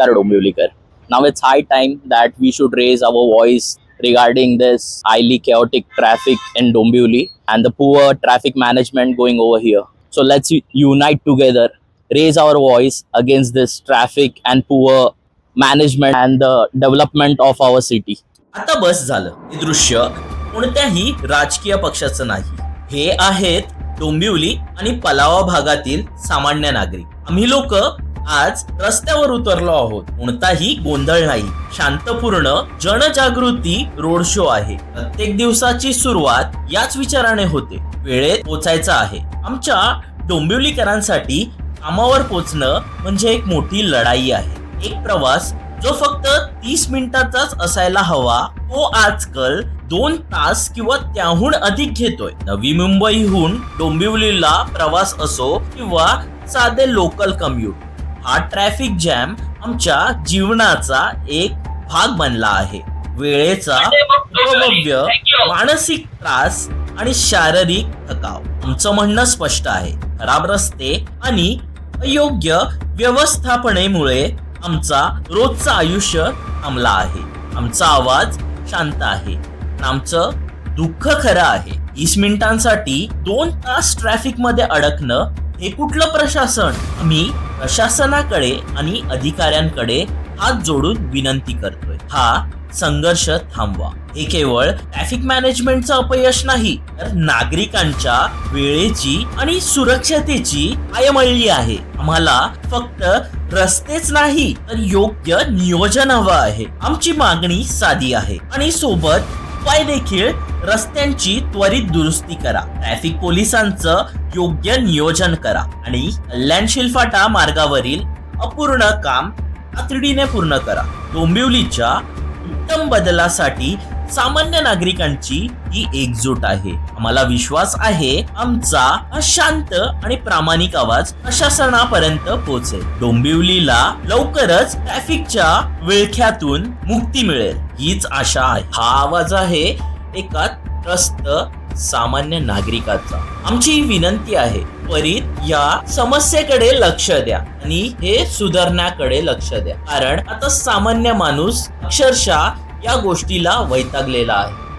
नमस्कार डोंबिवलीकर नाव it's high time that we should raise our voice regarding this highly chaotic traffic in Dombivli and the poor traffic management going over here so let's unite together raise our voice against this traffic and poor management and the development of our city आता बस झालं. हे दृश्य कोणत्याही राजकीय पक्षाचं नाही. हे आहेत डोंबिवली आणि पलावा भागातील सामान्य नागरिक. आम्ही लोक आज रस्त्यावर उतरलो आहोत. कोणताही गोंधळ नाही. शांतपूर्ण जनजागृती रोड शो आहे. प्रत्येक दिवसाची सुरुवात याच विचाराने होते. वेळेत पोचायचं आहे. आमच्या डोंबिवलीकरांसाठी कामावर पोचणं म्हणजे एक मोठी लढाई आहे. एक प्रवास जो फक्त तीस मिनिटाचाच असायला हवा तो आजकाल दोन तास किंवा त्याहून अधिक घेतोय. नवी मुंबईहून डोंबिवलीला प्रवास असो किंवा साधे लोकल कम्युट हा ट्रॅफिक जॅम आमच्या जीवनाचा एक भाग बनला आहे. वेळेचा अपव्यय मानसिक त्रास आणि शारीरिक थकाव. आमचं म्हणणं स्पष्ट आहे. खराब रस्ते आणि अयोग्य व्यवस्थापनेमुळे आमचा रोजचं आयुष्य थांबला आहे. आमचा आवाज शांत आहे. आमचं दुःख खरं आहे. तीस मिनिटांसाठी दोन तास ट्रॅफिकमध्ये अडकणं हे कुठलं प्रशासन? आम्ही प्रशासनाकडे आणि अधिकाऱ्यांकडे हात जोडून विनंती करतोय. हा संघर्ष थांबवा. हे केवळ ट्रॅफिक मॅनेजमेंटचं अपयश नाही तर नागरिकांच्या वेळेची आणि सुरक्षतेची आयमळली आहे. आम्हाला फक्त रस्तेच नाही तर योग्य नियोजन हवं आहे. आमची मागणी साधी आहे. आणि सोबत उपाय देखील रस्त्यांची त्वरित दुरुस्ती करा. ट्रॅफिक पोलिसांचं योग्य नियोजन करा आणि कल्याण शिलफाटा मार्गावरील अपूर्ण काम तातडीने पूर्ण करा. डोंबिवलीच्या उत्तम बदलासाठी सामान्य नागरिकांची ही एकजूट आहे. आम्हाला विश्वास आहे आमचा हा शांत आणि प्रामाणिक आवाज प्रशासनापर्यंत पोहोचेल. डोंबिवलीला लवकरच ट्रॅफिकच्या विळख्यातून मुक्ती मिळेल. हीच आशा आहे. हा आवाज आहे एका त्रस्त सामान्य नागरिकाचा. आमची ही विनंती आहे त्वरित या समस्येकडे लक्ष द्या आणि हे सुधारण्याकडे लक्ष द्या. कारण आता सामान्य माणूस अक्षरशः या गोष्टीला वैतागलेला आहे.